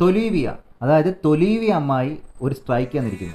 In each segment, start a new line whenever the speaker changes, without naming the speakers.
തൊലീവിയ അതായത് തൊലീവിയ അമ്മായി ഒരു സ്ട്രൈക്ക് വന്നിരിക്കുന്നു.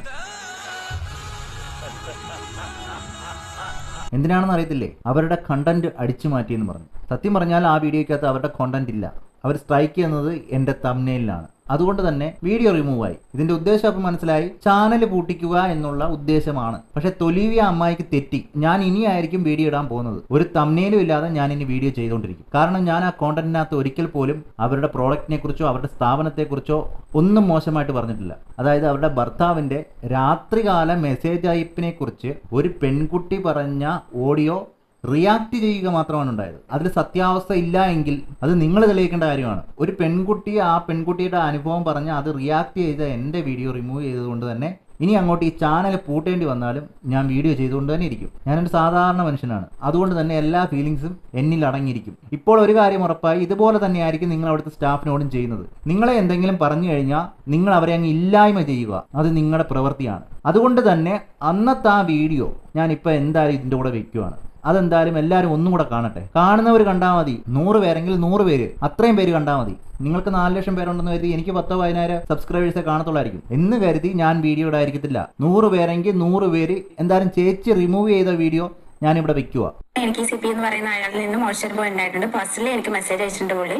എന്തിനാണെന്ന് അറിയത്തില്ലേ? അവരുടെ കണ്ടന്റ് അടിച്ചു മാറ്റിയെന്ന് പറഞ്ഞു. സത്യം പറഞ്ഞാൽ ആ വീഡിയോയ്ക്കകത്ത് അവരുടെ കണ്ടന്റ് ഇല്ല. അവർ സ്ട്രൈക്ക് ചെയ്യുന്നത് എന്റെ തമ്മനയിലാണ് അതുകൊണ്ട് തന്നെ വീഡിയോ റിമൂവ് ആയി. ഇതിന്റെ ഉദ്ദേശം അപ്പം മനസ്സിലായി? ചാനൽ പൂട്ടിക്കുക എന്നുള്ള ഉദ്ദേശമാണ്. പക്ഷെ തൊലീവിയ അമ്മായിക്ക് തെറ്റി. ഞാൻ ഇനിയായിരിക്കും വീഡിയോ ഇടാൻ പോകുന്നത്. ഒരു തമ്നയിലും ഇല്ലാതെ ഞാൻ ഇനി വീഡിയോ ചെയ്തുകൊണ്ടിരിക്കും. കാരണം ഞാൻ ആ കോണ്ടന്റിനകത്ത് ഒരിക്കൽ പോലും അവരുടെ പ്രോഡക്റ്റിനെ കുറിച്ചോ അവരുടെ സ്ഥാപനത്തെക്കുറിച്ചോ ഒന്നും മോശമായിട്ട് പറഞ്ഞിട്ടില്ല. അതായത് അവരുടെ ഭർത്താവിന്റെ രാത്രികാല മെസ്സേജ് അയപ്പിനെ കുറിച്ച് ഒരു പെൺകുട്ടി പറഞ്ഞ ഓഡിയോ റിയാക്ട് ചെയ്യുക മാത്രമാണ് ഉണ്ടായത്. അതിൽ സത്യാവസ്ഥ ഇല്ല എങ്കിൽ അത് നിങ്ങൾ തെളിയിക്കേണ്ട കാര്യമാണ്. ഒരു പെൺകുട്ടി ആ പെൺകുട്ടിയുടെ അനുഭവം പറഞ്ഞ് അത് റിയാക്ട് ചെയ്ത എന്റെ വീഡിയോ റിമൂവ് ചെയ്തുകൊണ്ട് തന്നെ ഇനി അങ്ങോട്ട് ഈ ചാനൽ പൂട്ടേണ്ടി വന്നാലും ഞാൻ വീഡിയോ ചെയ്തുകൊണ്ട് തന്നെ ഇരിക്കും. ഞാനൊരു സാധാരണ മനുഷ്യനാണ്. അതുകൊണ്ട് തന്നെ എല്ലാ ഫീലിങ്സും എന്നിൽ അടങ്ങിയിരിക്കും. ഇപ്പോൾ ഒരു കാര്യം ഉറപ്പായി ഇതുപോലെ തന്നെയായിരിക്കും നിങ്ങൾ അവിടുത്തെ സ്റ്റാഫിനോടും ചെയ്യുന്നത്. നിങ്ങളെ എന്തെങ്കിലും പറഞ്ഞു കഴിഞ്ഞാൽ നിങ്ങൾ അവരെ അങ്ങ് ഇല്ലായ്മ ചെയ്യുക. അത് നിങ്ങളുടെ പ്രവൃത്തിയാണ്. അതുകൊണ്ട് തന്നെ അന്നത്തെ ആ വീഡിയോ ഞാൻ ഇപ്പോൾ എന്തായാലും ഇതിന്റെ കൂടെ വെക്കുവാണ്. അതെന്തായാലും എല്ലാവരും ഒന്നും കൂടെ കാണട്ടെ. കാണുന്നവർ കണ്ടാൽ മതി. നൂറ് പേരെങ്കിൽ നൂറ് പേര്. അത്രയും പേര് കണ്ടാൽ മതി. നിങ്ങൾക്ക് നാല് ലക്ഷം പേരുണ്ടെന്ന് കരുതി എനിക്ക് പത്തോ പതിനായിരം സബ്സ്ക്രൈബേഴ്സേ കാണത്തുള്ളായിരിക്കും. എന്ന് കരുതി ഞാൻ വീഡിയോ ഇടായിരിക്കത്തില്ല നൂറ് പേരെങ്കിൽ നൂറ് പേര് എന്തായാലും ചേച്ചി റിമൂവ് ചെയ്ത വീഡിയോ ഞാനിവിടെ വെക്കുക
എനിക്ക് സി പി എന്ന് പറയുന്ന അയാളിൽ നിന്ന് മോശം അനുഭവം ഉണ്ടായിട്ടുണ്ട് പേഴ്സണലി എനിക്ക് മെസ്സേജ് അയച്ചിട്ടുണ്ട് പുള്ളി.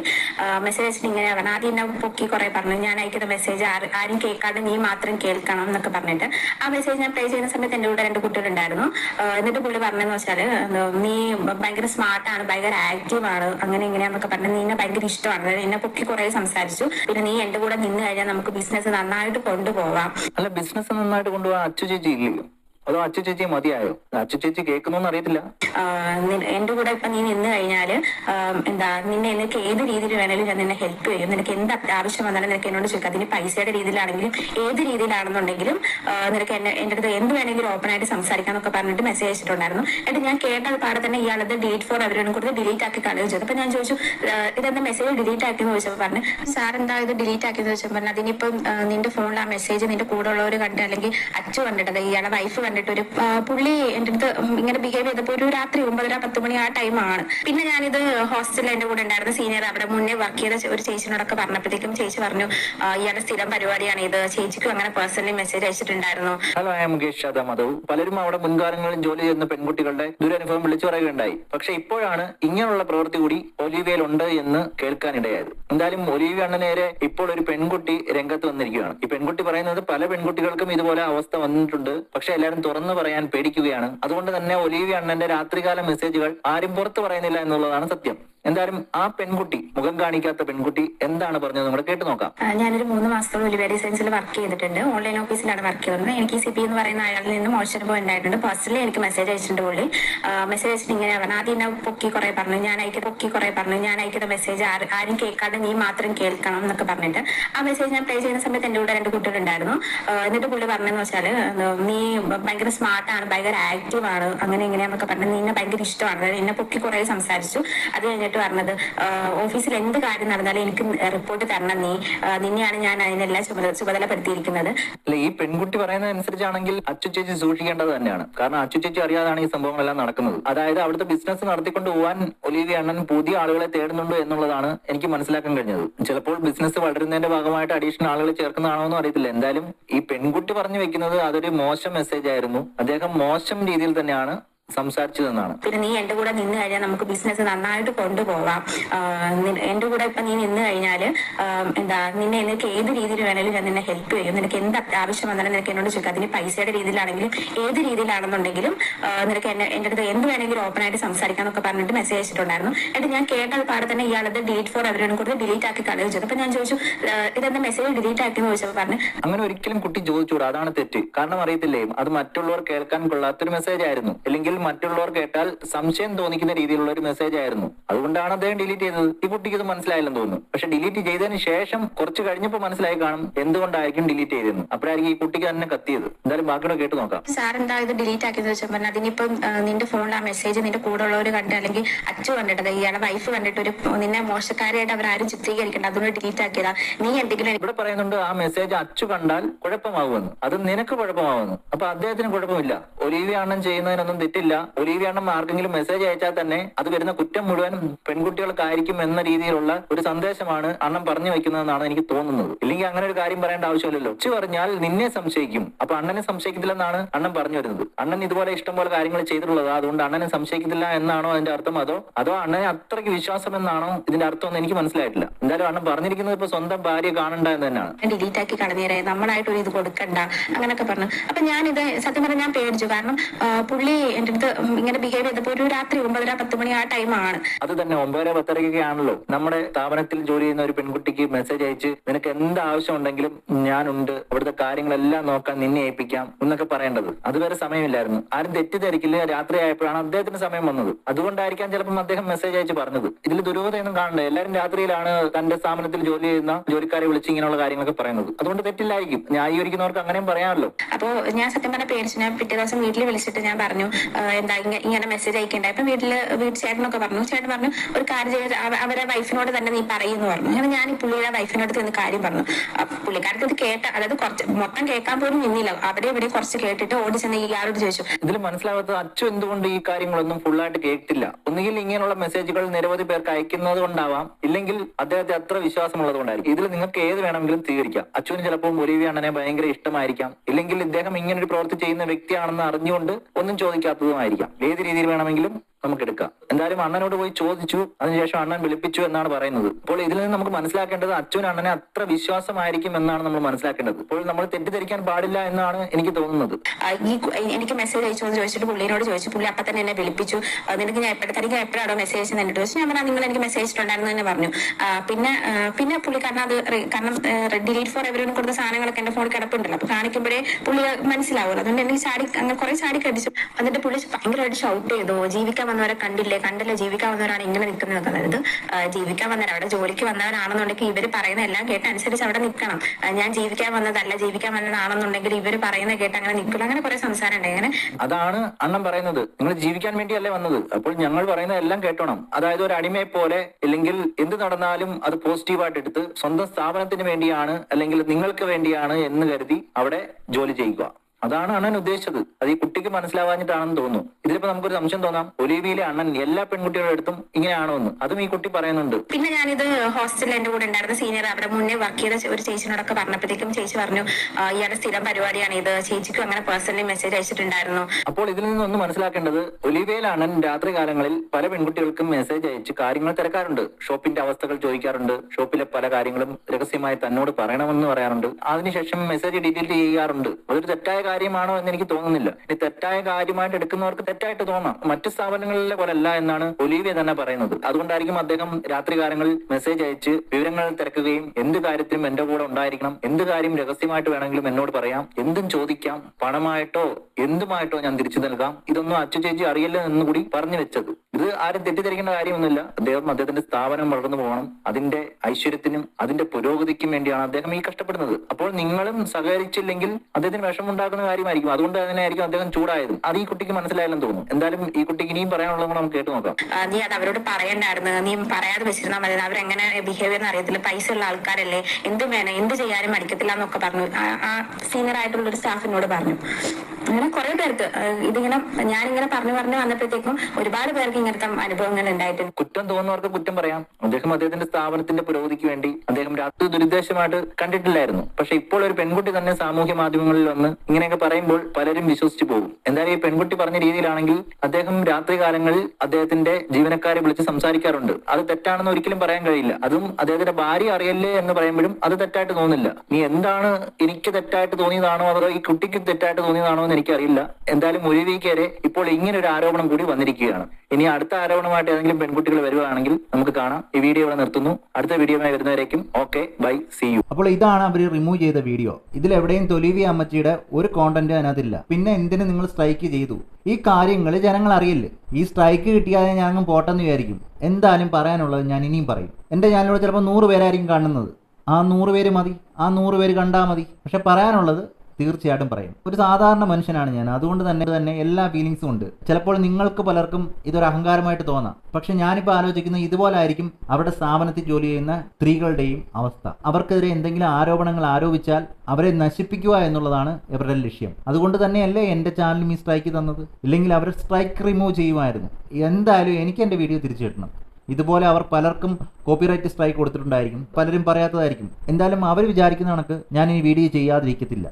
മെസ്സേജ് അയച്ചിട്ട് ഇങ്ങനെയാണ് പറഞ്ഞത് ആദ്യം എന്നെ പൊക്കി കുറെ പറഞ്ഞു. ഞാൻ അയക്കുന്ന മെസ്സേജ് ആരും കേൾക്കാതെ നീ മാത്രം കേൾക്കണം എന്നൊക്കെ പറഞ്ഞിട്ട് ആ മെസ്സേജ് ഞാൻ പ്ലേ ചെയ്യുന്ന സമയത്ത് എന്റെ കൂടെ രണ്ട് കുട്ടികളുണ്ടായിരുന്നു. ഉണ്ടായിരുന്നു എന്നിട്ട് പുള്ളി പറഞ്ഞതെന്ന് വെച്ചാൽ നീ ഭയങ്കര സ്മാർട്ടാണ് ഭയങ്കര ആക്റ്റീവ് ആണ് അങ്ങനെ ഇങ്ങനെയാന്നൊക്കെ പറഞ്ഞു നീ എന്നെ ഭയങ്കര ഇഷ്ടമാണ്. എന്നെ പൊക്കി കുറെ സംസാരിച്ചു. പിന്നെ നീ എന്റെ കൂടെ നിന്ന് കഴിഞ്ഞാൽ നമുക്ക് ബിസിനസ് നന്നായിട്ട് കൊണ്ടുപോവാം.
അല്ല ബിസിനസ് നന്നായിട്ട് കൊണ്ടുപോകാൻ അച്ചു ചേച്ചി ഇല്ലയോ അതോ അച്ചു ചേച്ചി മതിയായോ? അച്ചു ചേച്ചി കേൾക്കുന്നോന്ന് അറിയത്തില്ല.
എന്റെ കൂടെ ഇപ്പൊ നീ നിന്ന് കഴിഞ്ഞാൽ എന്താ നിന്നെ നിനക്ക് ഏത് രീതിയിൽ വേണേലും ഞാൻ നിന്നെ ഹെൽപ്പ് ചെയ്യും. നിനക്ക് എന്ത് ആവശ്യം വന്നാലും നിനക്ക് എന്നോട് ചോദിക്കാം. അതിന് പൈസയുടെ രീതിയിലാണെങ്കിലും ഏത് രീതിയിലാണെന്നുണ്ടെങ്കിലും നിനക്ക് എന്നെ എന്റെ അടുത്ത് എന്ത് വേണമെങ്കിലും ഓപ്പൺ ആയിട്ട് സംസാരിക്കാം എന്നൊക്കെ പറഞ്ഞിട്ട് മെസ്സേജ് അയച്ചിട്ടുണ്ടായിരുന്നു. എന്നിട്ട് ഞാൻ കേട്ടത് പാടെ തന്നെ ഇയാളത് ഡേറ്റ് ഫോർ അവരോടും കൂടെ ഡിലീറ്റ് ആക്കി കാണുക ചെയ്തു. അപ്പൊ ഞാൻ ചോദിച്ചു ഇതെന്താ മെസ്സേജ് ഡിലീറ്റ് ആക്കി എന്ന് ചോദിച്ചപ്പോൾ പറഞ്ഞു സാർ എന്താ ഇത് ഡിലീറ്റ് ആക്കി എന്ന് ചോദിച്ചപ്പോൾ അതിനിപ്പം നിന്റെ ഫോണിൽ ആ മെസ്സേജ് നിന്റെ കൂടെ ഉള്ളവർ കണ്ട് അല്ലെങ്കിൽ അച്ഛൻ കണ്ടിട്ടത് ഇയാളെ വൈഫ് കണ്ടിട്ട് ഒരു പുള്ളി എന്റെ അടുത്ത് ഇങ്ങനെ ബിഹേവ് ചെയ്തപ്പോൾ ഒരു രാത്രി ഒമ്പതര പത്ത് മണി ആ ടൈമാണ് പിന്നെ ഞാനിത് ഹോസ്റ്റലിൽ എന്റെ കൂടെ ഉണ്ടായിരുന്ന സീനിയർ അവിടെ മുന്നേ വർക്ക് ചെയ്ത ഒരു ചേച്ചിനോടൊക്കെ പറഞ്ഞപ്പോഴത്തേക്കും ചേച്ചി പറഞ്ഞു "ആ, ഇയാളുടെ സ്ഥിരം പരിപാടിയാണ് ഇത്. ചേച്ചിക്കും അങ്ങനെ personally message അയച്ചിട്ടുണ്ടായിരുന്നു.
Hello I am Mukesh Yadav പലരും അവിടെ മുൻകാലങ്ങളിൽ ജോലി ചെയ്യുന്ന പെൺകുട്ടികളുടെ ദുരനുഭവം വിളിച്ചു പറയുകയുണ്ടായി. പക്ഷെ ഇപ്പോഴാണ് ഇങ്ങനെയുള്ള പ്രവൃത്തി കൂടി ഒലീവിയയിലുണ്ട് എന്ന് കേൾക്കാനിടയായത്. എന്തായാലും ഒലിവിയ അണ്ണനേരെ ഇപ്പോൾ ഒരു പെൺകുട്ടി രംഗത്ത് വന്നിരിക്കുകയാണ്. ഈ പെൺകുട്ടി പറയുന്നത് പല പെൺകുട്ടികൾക്കും ഇതുപോലെ അവസ്ഥ വന്നിട്ടുണ്ട്. പക്ഷെ എല്ലാവരും തുറന്നു പറയാൻ പേടിക്കുകയാണ്. അതുകൊണ്ട് തന്നെ ഒലീവി അണ്ണന്റെ രാത്രികാല മെസ്സേജുകൾ ആരും പുറത്തു പറയുന്നില്ല എന്നുള്ളതാണ് സത്യം. എന്തായാലും ആ പെൺകുട്ടി മുഖം കാണിക്കാത്ത പെൺകുട്ടി എന്താണ് പറഞ്ഞത് നമ്മൾ കേട്ടു നോക്കാം.
ഞാനൊരു മൂന്ന് മാസത്തോളം ഒലിവേ സയൻസിൽ വർക്ക് ചെയ്തിട്ടുണ്ട്. ഓൺലൈൻ ഓഫീസിലാണ് വർക്ക് ചെയ്തത് എനിക്ക് സി പി എന്ന് പറയുന്ന അയാളിൽ നിന്ന് മോശം ഉണ്ടായിട്ടുണ്ട്. പേഴ്സണലി എനിക്ക് മെസ്സേജ് അയച്ചിട്ടുണ്ട് പുള്ളി. മെസ്സേജ് അയച്ചിട്ട് ഇങ്ങനെ പറഞ്ഞു ആദ്യം എന്നെ പൊക്കി കുറെ പറഞ്ഞു. ഞാൻ അയക്കുന്ന പൊക്കി കുറെ പറഞ്ഞു. ഞാൻ അയക്കുന്ന മെസ്സേജ് ആരും കേൾക്കാതെ നീ മാത്രം കേൾക്കണം എന്നൊക്കെ പറഞ്ഞിട്ട് ആ മെസ്സേജ് ഞാൻ പ്ലേ ചെയ്യുന്ന സമയത്ത് എന്റെ കൂടെ രണ്ട് കുട്ടികളുണ്ടായിരുന്നു. എന്നിട്ട് പുള്ളി പറഞ്ഞതെന്ന് വെച്ചാൽ നീ ഭയങ്കര സ്മാർട്ടാണ് ഭയങ്കര ആക്റ്റീവ് ആണ്. അങ്ങനെ ഇങ്ങനെയാന്നൊക്കെ പറഞ്ഞു നീ എന്നെ ഭയങ്കര ഇഷ്ടമാണ്. എന്നെ പൊക്കി കുറെ സംസാരിച്ചു. അത് പറഞ്ഞത് ഓഫീസിൽ എന്ത് കാര്യം നടന്നാലും എനിക്ക് റിപ്പോർട്ട് തരണം നീ. നിന്നെയാണ് ഞാൻ അതിനെല്ലാം ചുമതല ചുമതലപ്പെടുത്തിയിരിക്കുന്നത്.
അല്ല ഈ പെൺകുട്ടി പറയുന്നത് അനുസരിച്ചാണെങ്കിൽ അച്ചു ചേച്ചി സൂക്ഷിക്കേണ്ടത് തന്നെയാണ്. കാരണം അച്ചു ചേച്ചി അറിയാതാണ് ഈ സംഭവങ്ങളെല്ലാം നടക്കുന്നത്. അതായത് അവിടുത്തെ ബിസിനസ് നടത്തിക്കൊണ്ട് പോവാൻ ഒലീവിയ അണ്ണൻ പുതിയ ആളുകളെ തേടുന്നുണ്ടോ എന്നുള്ളതാണ് എനിക്ക് മനസ്സിലാക്കാൻ കഴിഞ്ഞത്. ചിലപ്പോൾ ബിസിനസ് വളരുന്നതിന്റെ ഭാഗമായിട്ട് അഡീഷണൽ ആളുകളെ ചേർക്കുന്നതാണോ എന്ന് അറിയത്തില്ല. എന്തായാലും ഈ പെൺകുട്ടി പറഞ്ഞു വെക്കുന്നത് അതൊരു മോശം മെസ്സേജ് ആയിരുന്നു. അദ്ദേഹം മോശം രീതിയിൽ തന്നെയാണ് സംസാരിച്ചതെന്നാണ്.
പിന്നെ നീ എന്റെ കൂടെ നിന്ന് കഴിഞ്ഞാൽ നമുക്ക് ബിസിനസ് നന്നായിട്ട് കൊണ്ടുപോകാം. എന്റെ കൂടെ ഇപ്പൊ നീ നിന്ന് കഴിഞ്ഞാൽ എന്താ നിന്നെ നിനക്ക് ഏത് രീതിയിൽ വേണമെങ്കിലും ഞാൻ നിന്നെ ഹെൽപ്പ് ചെയ്യും. നിനക്ക് എന്ത് ആവശ്യം വന്നാലും നിനക്ക് എന്നോട് ചോദിക്കാം. അതിന് പൈസയുടെ രീതിയിലാണെങ്കിലും ഏത് രീതിയിലാണെന്നുണ്ടെങ്കിലും നിനക്ക് എന്നെ എന്റെ അടുത്ത് എന്ത് വേണമെങ്കിലും ഓപ്പൺ ആയിട്ട് സംസാരിക്കാം എന്നൊക്കെ പറഞ്ഞിട്ട് മെസ്സേജ് അയച്ചിട്ടുണ്ടായിരുന്നു. എന്നിട്ട് ഞാൻ കേട്ട പാടെ തന്നെ ഇയാളത് ഡിലീറ്റ് ഫോർ അവരോടും കൂടി ഡിലീറ്റ് ആക്കി കളയുകയും ചെയ്തു. അപ്പൊ ഞാൻ ചോദിച്ചു ഇതെന്താ മെസ്സേജ് ഡിലീറ്റ് ആക്കി എന്ന് ചോദിച്ചപ്പോൾ പറഞ്ഞു
അങ്ങനെ ഒരിക്കലും കുട്ടി ചോദിച്ചൂടാ അതാണ് തെറ്റ്. കാരണം അറിയത്തില്ലേ അത് മറ്റുള്ളവർ കേൾക്കാൻ കൊള്ളാത്തൊരു മെസ്സേജ് ആയിരുന്നു. അല്ലെങ്കിൽ മറ്റുള്ളവർ കേട്ടാൽ സംശയം തോന്നിക്കുന്ന രീതിയിലുള്ള ഒരു മെസ്സേജ് ആയിരുന്നു. അതുകൊണ്ടാണ് അദ്ദേഹം ഡിലീറ്റ് ചെയ്തത്. ഈ കുട്ടിക്ക് ഇത് മനസ്സിലായില്ലെന്ന് തോന്നുന്നു. പക്ഷെ ഡിലീറ്റ് ചെയ്തതിന് ശേഷം കുറച്ച് കഴിഞ്ഞപ്പോൾ മനസ്സിലായി കാണും എന്തുകൊണ്ടായിരിക്കും ഡിലീറ്റ് ചെയ്തിരുന്നു അപ്പോഴായിരിക്കും ഈ കുട്ടിക്ക് തന്നെ കത്തിയത്. എന്തായാലും ബാക്കിയുടെ കേട്ട് നോക്കാം.
സാർ എന്താ ഇത് ഡിലീറ്റ് ആക്കിയത് വെച്ചാൽ പറഞ്ഞു അതിനിപ്പം നിന്റെ ഫോണിൽ ആ മെസ്സേജ് നിന്റെ കൂടെ ഉള്ളവർ കണ്ട് അല്ലെങ്കിൽ അച്ചു കണ്ടിട്ടത് ഇയാളെ വൈഫ് കണ്ടിട്ട് ഒരു നിന്നെ മോശക്കാരായിട്ട് അവരാരും ചിത്രീകരിക്കേണ്ട. അതുകൊണ്ട് ഡിലീറ്റ് ആക്കിയതാ. നീ എന്തെങ്കിലും
ഇവിടെ പറയുന്നുണ്ട് ആ മെസ്സേജ് അച്ചു കണ്ടാൽ കുഴപ്പമാകുമെന്ന് അത് നിനക്ക് കുഴപ്പമാകുന്നു അപ്പൊ അദ്ദേഹത്തിന് കുഴപ്പമില്ല. ഒരു അണ്ണൻ ചെയ്യുന്നതിനൊന്നും തെറ്റില്ല. അറിയില്ല ഒരു രീതിയാണ് ആർക്കെങ്കിലും മെസ്സേജ് അയച്ചാൽ തന്നെ അത് വരുന്ന കുറ്റം മുഴുവൻ പെൺകുട്ടികൾക്കായിരിക്കും എന്ന രീതിയിലുള്ള ഒരു സന്ദേശമാണ് അണ്ണൻ പറഞ്ഞു വെക്കുന്നതെന്നാണ് എനിക്ക് തോന്നുന്നത്. ഇല്ലെങ്കിൽ അങ്ങനെ ഒരു കാര്യം പറയേണ്ട ആവശ്യമില്ലല്ലോ. ഉച്ച പറഞ്ഞാൽ നിന്നെ സംശയിക്കും. അപ്പൊ അണ്ണനെ സംശയിക്കത്തില്ലെന്നാണ് അണ്ണൻ പറഞ്ഞു വരുന്നത്. അണ്ണൻ ഇതുപോലെ ഇഷ്ടംപോലെ കാര്യങ്ങൾ ചെയ്തിട്ടുള്ളത്. അതുകൊണ്ട് അണ്ണനെ സംശയിക്കത്തില്ല എന്നാണോ അതിന്റെ അർത്ഥം? അതോ അതോ അണ്ണനെ അത്രയ്ക്ക് വിശ്വാസം എന്നാണോ ഇതിന്റെ അർത്ഥം എന്ന് എനിക്ക് മനസ്സിലായിട്ടില്ല. എന്തായാലും അണ്ണൻ പറഞ്ഞിരിക്കുന്നത് ഇപ്പൊ സ്വന്തം ഭാര്യ കാണണ്ട എന്ന് തന്നെയാണ്.
ഡിലീറ്റ് ആക്കി കളഞ്ഞേരെ. നമ്മളായിട്ട് ഒരു ഇത് കൊടുക്കണ്ട. അങ്ങനെയൊക്കെ പറഞ്ഞു. അപ്പൊ ഞാനിത് സത്യം പറഞ്ഞാൽ ഞാൻ പേടിച്ചു. കാരണം പുള്ളി എന്റെ അടുത്ത് ഇങ്ങനെ ബിഹേവ് ചെയ്തപ്പോ ഒരു രാത്രി ഒമ്പതര പത്ത് മണി ആ ടൈമാണ്
അത് തന്നെ ഒമ്പതര പത്തരക്കൊക്കെയാണല്ലോ നമ്മുടെ സ്ഥാപനത്തിൽ ജോലി ചെയ്യുന്ന ഒരു പെൺകുട്ടിക്ക് മെസ്സേജ് അയച്ച് നിനക്ക് എന്ത് ആവശ്യം ഉണ്ടെങ്കിലും ഞാനുണ്ട് അവിടുത്തെ കാര്യങ്ങളെല്ലാം നോക്കാൻ നിന്നെ ഏൽപ്പിക്കാം എന്നൊക്കെ പറയേണ്ടത്. അതുവരെ സമയമില്ലായിരുന്നു. ആരും തെറ്റിദ്ധരിക്കില്ല. രാത്രി ആയപ്പോഴാണ് അദ്ദേഹത്തിന് സമയം വന്നത്. അതുകൊണ്ടായിരിക്കാം ചിലപ്പം അദ്ദേഹം മെസ്സേജ് അയച്ച് പറഞ്ഞത്. ഇതിൽ ദുരൂഹതയൊന്നും കാണണ്ടേ. എല്ലാവരും രാത്രിയിലാണ് തന്റെ സ്ഥാപനത്തിൽ ജോലി ചെയ്യുന്ന ജോലിക്കാരെ വിളിച്ച് ഇങ്ങനെയുള്ള കാര്യങ്ങളൊക്കെ പറയുന്നത്. അതുകൊണ്ട് തെറ്റില്ലായിരിക്കും. ന്യായീകരിക്കുന്നവർക്ക് അങ്ങനെയും പറയാമല്ലോ.
അപ്പോ ഞാൻ സത്യം പറഞ്ഞ പേരൻസിനെ ഞാൻ പിറ്റേ ദിവസം വീട്ടിൽ വിളിച്ചിട്ട് ഞാൻ പറഞ്ഞു എന്താ ഇങ്ങനെ മെസ്സേജ് അയക്കണ്ടായി അപ്പൊ വീട്ടിൽ വീട്ടിൽ ചേട്ടനൊക്കെ പറഞ്ഞു. ചേട്ടൻ പറഞ്ഞു ഒരു കാര്യം ചെയ്ത് അവരെ വൈഫിനോട് തന്നെ നീ പറയുന്നു പറഞ്ഞു. അങ്ങനെ ഞാൻ ഈ പുള്ളിയുടെ വൈഫിനോട് ചെന്ന് കാര്യം പറഞ്ഞു. പുള്ളിക്കാർക്ക് ഇത് കേട്ട അതായത് കുറച്ച് മൊത്തം കേൾക്കാൻ പോലും നിന്നില്ല. അവിടെ ഇവിടെ കുറച്ച് കേട്ടിട്ട് ഓടി ചെന്ന് ഇയാളോട് ചോദിച്ചു.
ഇതിൽ മനസ്സിലാവാത്തത് അച്ചു എന്തുകൊണ്ട് ഈ കാര്യങ്ങളൊന്നും ഫുള്ളായിട്ട് കേട്ടില്ല. ഒന്നുകിൽ ഇങ്ങനെയുള്ള മെസ്സേജുകൾ നിരവധി പേർക്ക് അയക്കുന്നത് കൊണ്ടാവാം. ഇല്ലെങ്കിൽ അദ്ദേഹത്തെ അത്ര വിശ്വാസമുള്ളത് കൊണ്ടായിരിക്കും. ഇതിൽ നിങ്ങൾക്ക് ഏത് വേണമെങ്കിലും സ്വീകരിക്കാം. അച്ഛന് ചിലപ്പോൾ മുരീവി അണ്ണനെ ഭയങ്കര ഇഷ്ടമായിരിക്കാം. ഇല്ലെങ്കിൽ ഇദ്ദേഹം ഇങ്ങനെ ഒരു പ്രവൃത്തി ചെയ്യുന്ന വ്യക്തിയാണെന്ന് അറിഞ്ഞുകൊണ്ട് ഒന്നും ചോദിക്കാത്തതുമായിരിക്കാം ഏത് രീതിയിൽ വേണമെങ്കിലും നമുക്ക് എടുക്കാം എന്തായാലും അണ്ണനോട് പോയി ചോദിച്ചു. അതിനുശേഷം അണ്ണൻ വിളിപ്പിച്ചു എന്നാണ് പറയുന്നത്. അപ്പോൾ ഇതിൽ നിന്ന് നമുക്ക് മനസ്സിലാക്കേണ്ടത് അച്ഛൻ അണ്ണനെ അത്ര വിശ്വാസമായിരിക്കും എന്നാണ് നമ്മൾ മനസ്സിലാക്കേണ്ടത്. അപ്പോൾ നമ്മൾ തെറ്റിദ്ധരിക്കാൻ പാടില്ല എന്നാണ് എനിക്ക് തോന്നുന്നത്.
എനിക്ക് മെസ്സേജ് അയച്ചു ചോദിച്ചിട്ട് പുള്ളിനോട് ചോദിച്ചു. പുള്ളി അപ്പൊ തന്നെ എന്നെ വിളിപ്പിച്ചു. നിനക്ക് ഞാൻ എപ്പോഴത്തേക്ക് എപ്പോഴാണോ മെസ്സേജ് എന്നിട്ട് ചോദിച്ചു. ഞാൻ പറഞ്ഞാൽ നിങ്ങൾ എനിക്ക് മെസ്സേജ് ഇട്ടുണ്ടായിരുന്നു എന്ന് പറഞ്ഞു. പിന്നെ പിന്നെ പുള്ളി കാരണം അത് കാരണം ഡിലീറ്റ് ഫോർ എവരോട് കൊടുത്ത സാധനങ്ങളൊക്കെ എന്റെ ഫോണിൽ കിടപ്പുണ്ടല്ലോ. അപ്പൊ കാണിക്കുമ്പോഴേ പുള്ളി മനസ്സിലാവുമല്ലോ അതുകൊണ്ട് എന്നെ ചാടി അങ്ങനെ കുറെ ചാടി കടിച്ചു. എന്നിട്ട് പുള്ളി ഭയങ്കരമായിട്ട് ഷൗട്ട് ചെയ്തു. ജീവിക്കാൻ വന്നവരെ കണ്ടില്ലേ? കണ്ടില്ലേ? ജീവിക്കാൻ വന്നവരാണ് ഇങ്ങനെ നിൽക്കുന്നത്. അതായത് ജീവിക്കാൻ വന്നവർ അവിടെ ജോലിക്ക് വന്നവരാണെന്നുണ്ടെങ്കിൽ ഇവർ പറയുന്ന എല്ലാം കേട്ട് അനുസരിച്ച് അവിടെ നിൽക്കണം. ഞാൻ ജീവിക്കാൻ വന്നതല്ല ജീവിക്കാൻ വന്നതാണെന്നുണ്ടെങ്കിൽ ഇവർ പറയുന്ന കേട്ട് അങ്ങനെ നിൽക്കില്ല അങ്ങനെ കുറെ സംസാരം ഉണ്ട് അങ്ങനെ
അതാണ് അണ്ണൻ പറയുന്നത്. നിങ്ങൾ ജീവിക്കാൻ വേണ്ടിയല്ലേ വന്നത്. അപ്പോൾ ഞങ്ങൾ പറയുന്ന എല്ലാം കേട്ടോണം. അതായത് ഒരു അടിമയെ പോലെ അല്ലെങ്കിൽ എന്ത് നടന്നാലും അത് പോസിറ്റീവായിട്ട് എടുത്ത് സ്വന്തം സ്ഥാപനത്തിന് വേണ്ടിയാണ് അല്ലെങ്കിൽ നിങ്ങൾക്ക് വേണ്ടിയാണ് എന്ന് കരുതി അവിടെ ജോലി ചെയ്യുക. അതാണ് അണ്ണൻ ഉദ്ദേശിച്ചത്. അത് ഈ കുട്ടിക്ക് മനസ്സിലാവാഞ്ഞിട്ടാണെന്ന് തോന്നുന്നു. ഇതിലിപ്പോ നമുക്കൊരു സംശയം തോന്നാം. ഒലിവിയിലെ അണ്ണൻ എല്ലാ പെൺകുട്ടികളുടെ അടുത്തും ഇങ്ങനെയാണോ എന്ന്. അതും ഈ കുട്ടി പറയുന്നുണ്ട്.
പിന്നെ ഞാനിത് ഹോസ്റ്റലിൽ എന്റെ കൂടെ ഉണ്ടായിരുന്ന സീനിയർ അവിടെ മുന്നേ വർക്ക് ചെയ്ത ഒരു ചേച്ചിനോടൊക്കെ പറഞ്ഞപ്പോഴത്തേക്കും ചേച്ചി പറഞ്ഞു "ആ, ഇയാളുടെ സ്ഥിരം പരിപാടിയാണ് ഇത്. ചേച്ചിക്കും അങ്ങനെ പേഴ്സണലി മെസ്സേജ് അയച്ചിട്ടുണ്ടായിരുന്നു.
അപ്പോൾ ഇതിൽ നിന്നൊന്ന് മനസ്സിലാക്കേണ്ടത് അണ്ണൻ രാത്രി കാലങ്ങളിൽ പല പെൺകുട്ടികൾക്കും മെസ്സേജ് അയച്ച് കാര്യങ്ങൾ തിരക്കാറുണ്ട്. ഷോപ്പിന്റെ അവസ്ഥകൾ ചോദിക്കാറുണ്ട്. ഷോപ്പിലെ പല കാര്യങ്ങളും രഹസ്യമായി തന്നോട് പറയണമെന്ന് പറയാറുണ്ട്. അതിനുശേഷം മെസ്സേജ് ഡീറ്റെയിൽ ചെയ്യാറുണ്ട്. അതൊരു തെറ്റായ കാര്യമാണോ എന്ന് എനിക്ക് തോന്നുന്നില്ല. ഇനി തെറ്റായ കാര്യമായിട്ട് എടുക്കുന്നവർക്ക് തെറ്റായിട്ട് തോന്നാം. മറ്റു സ്ഥാപനങ്ങളിലെ പോലെ അല്ല എന്നാണ് ഒലീവിയ തന്നെ പറയുന്നത്. അതുകൊണ്ടായിരിക്കും അദ്ദേഹം രാത്രികാലങ്ങളിൽ മെസ്സേജ് അയച്ച് വിവരങ്ങൾ തിരക്കുകയും എന്ത് കാര്യത്തിനും എന്റെ കൂടെ ഉണ്ടായിരിക്കണം എന്ത് കാര്യം രഹസ്യമായിട്ട് വേണമെങ്കിലും എന്നോട് പറയാം എന്തും ചോദിക്കാം പണമായിട്ടോ എന്തുമായിട്ടോ ഞാൻ തിരിച്ചു നൽകാം. ഇതൊന്നും അച്ചു ചേച്ചി അറിയില്ല എന്ന് കൂടി പറഞ്ഞു വെച്ചത്. ഇത് ആരും തെറ്റിദ്ധരിക്കേണ്ട കാര്യമൊന്നുമില്ല. അദ്ദേഹം അദ്ദേഹത്തിന്റെ സ്ഥാപനം വളർന്നു പോകണം. അതിന്റെ ഐശ്വര്യത്തിനും അതിന്റെ പുരോഗതിക്കും വേണ്ടിയാണ് അദ്ദേഹം ഈ കഷ്ടപ്പെടുന്നത്. അപ്പോൾ നിങ്ങളും സഹകരിച്ചില്ലെങ്കിൽ അദ്ദേഹത്തിന് വിഷമുണ്ടാക്കുന്ന കാര്യമായിരിക്കും. അതുകൊണ്ട് തന്നെയായിരിക്കും അദ്ദേഹം ചൂടായത്. അത് ഈ കുട്ടിക്ക് മനസ്സിലായാലും തോന്നും എന്തായാലും ഈ കുട്ടിക്ക് ഇനിയും പറയാനുള്ളത് നമുക്ക് കേട്ട് നോക്കാം.
നീ അത് അവരോട് പറയണ്ടായിരുന്നു. നീ പറയാതെ വെച്ചിരുന്നാൽ മതി. അവരെങ്ങനെ ബിഹേവിയർ അറിയത്തില്ല. പൈസ ഉള്ള ആൾക്കാരല്ലേ. എന്ത് വേണം? എന്ത് ചെയ്യാനും മടിക്കത്തില്ല എന്നൊക്കെ പറഞ്ഞു. ആ സീനിയർ ആയിട്ടുള്ള ഒരു സ്റ്റാഫിനോട് പറഞ്ഞു. അങ്ങനെ കുറെ പേർക്ക് ഇതിങ്ങനെ ഞാനിങ്ങനെ പറഞ്ഞു പറഞ്ഞു വന്നപ്പോഴത്തേക്കും ഒരുപാട് പേർക്ക് ഇങ്ങനത്തെ അനുഭവങ്ങൾ ഉണ്ടായിട്ടുണ്ട്.
കുറ്റം തോന്നുന്നവർക്ക് കുറ്റം പറയാം. അദ്ദേഹം അദ്ദേഹത്തിന്റെ സ്ഥാപനത്തിന്റെ പുരോഗതിക്ക് വേണ്ടി അദ്ദേഹം രാത്രി ദുരുദ്ദേശമായിട്ട് കണ്ടിട്ടില്ലായിരുന്നു. പക്ഷെ ഇപ്പോൾ ഒരു പെൺകുട്ടി തന്നെ സാമൂഹ്യ മാധ്യമങ്ങളിൽ വന്ന് ഇങ്ങനെയൊക്കെ പറയുമ്പോൾ പലരും വിശ്വസിച്ചു പോകും. എന്തായാലും ഈ പെൺകുട്ടി പറഞ്ഞ രീതിയിലാണെങ്കിൽ അദ്ദേഹം രാത്രി കാലങ്ങളിൽ അദ്ദേഹത്തിന്റെ ജീവനക്കാരെ വിളിച്ച് സംസാരിക്കാറുണ്ട്. അത് തെറ്റാണെന്ന് ഒരിക്കലും പറയാൻ കഴിയില്ല. അതും അദ്ദേഹത്തിന്റെ ഭാര്യ അറിയല്ലേ എന്ന് പറയുമ്പോഴും അത് തെറ്റായിട്ട് തോന്നില്ല. നീ എന്താണ് എനിക്ക് തെറ്റായിട്ട് തോന്നിയതാണോ അതോ ഈ കുട്ടിക്ക് തെറ്റായിട്ട് തോന്നിയതാണോ എന്ന് എനിക്കറിയില്ല. എന്തായാലും ഒലിവിക്കേരെ ഇപ്പോൾ ഇങ്ങനെ ഒരു ആരോപണം കൂടി വന്നിരിക്കുകയാണ്. ഇനി അടുത്ത ആരോപണമായിട്ട് ഏതെങ്കിലും പെൺകുട്ടികൾ വരുവാണെങ്കിൽ നമുക്ക് കാണാം. ഈ വീഡിയോ ഇവിടെ നിർത്തുന്നു. അടുത്ത വീഡിയോയുമായി വരുന്നവരേക്കും ഓക്കെ ബൈ സി യു.
അപ്പോൾ ഇതാണ് അവർ റിമൂവ് ചെയ്ത വീഡിയോ. ഇതിൽ എവിടെയും തൊലീവി അമ്മച്ചിയുടെ ഒരു കോണ്ടന്റ് അതിനകത്തില്ല. പിന്നെ എന്തിനു നിങ്ങൾ സ്ട്രൈക്ക് ചെയ്തു? ഈ കാര്യങ്ങൾ ജനങ്ങൾ അറിയില്ലേ? ഈ സ്ട്രൈക്ക് കിട്ടിയാൽ അങ്ങ് പോട്ടെന്ന് വിചാരിക്കും. എന്തായാലും പറയാനുള്ളത് ഞാൻ ഇനിയും പറയും. എന്റെ ചാനലിലൂടെ ചിലപ്പോൾ നൂറ് പേരായിരിക്കും കാണുന്നത്. ആ നൂറ് പേര് മതി. ആ നൂറ് പേര് കണ്ടാൽ മതി. പക്ഷെ പറയാനുള്ളത് തീർച്ചയായിട്ടും പറയും. ഒരു സാധാരണ മനുഷ്യനാണ് ഞാൻ. അതുകൊണ്ട് തന്നെ തന്നെ എല്ലാ ഫീലിങ്സും ഉണ്ട്. ചിലപ്പോൾ നിങ്ങൾക്ക് പലർക്കും ഇതൊരു അഹങ്കാരമായിട്ട് തോന്നാം. പക്ഷെ ഞാനിപ്പോൾ ആലോചിക്കുന്ന ഇതുപോലെ ആയിരിക്കും അവരുടെ സ്ഥാപനത്തിൽ ജോലി ചെയ്യുന്ന സ്ത്രീകളുടെയും അവസ്ഥ. അവർക്കെതിരെ എന്തെങ്കിലും ആരോപണങ്ങൾ ആരോപിച്ചാൽ അവരെ നശിപ്പിക്കുക എന്നുള്ളതാണ് ഇവരുടെ ലക്ഷ്യം. അതുകൊണ്ട് തന്നെയല്ലേ എന്റെ ചാനൽ ഈ സ്ട്രൈക്ക് തന്നത്? ഇല്ലെങ്കിൽ അവർ സ്ട്രൈക്ക് റിമൂവ് ചെയ്യുമായിരുന്നു. എന്തായാലും എനിക്ക് എന്റെ വീഡിയോ തിരിച്ചു കിട്ടണം. ഇതുപോലെ അവർ പലർക്കും കോപ്പിറൈറ്റ് സ്ട്രൈക്ക് കൊടുത്തിട്ടുണ്ടായിരിക്കും. പലരും പറയാത്തതായിരിക്കും. എന്തായാലും അവർ വിചാരിക്കുന്ന കണക്ക് ഞാൻ ഈ വീഡിയോ ചെയ്യാതിരിക്കത്തില്ല.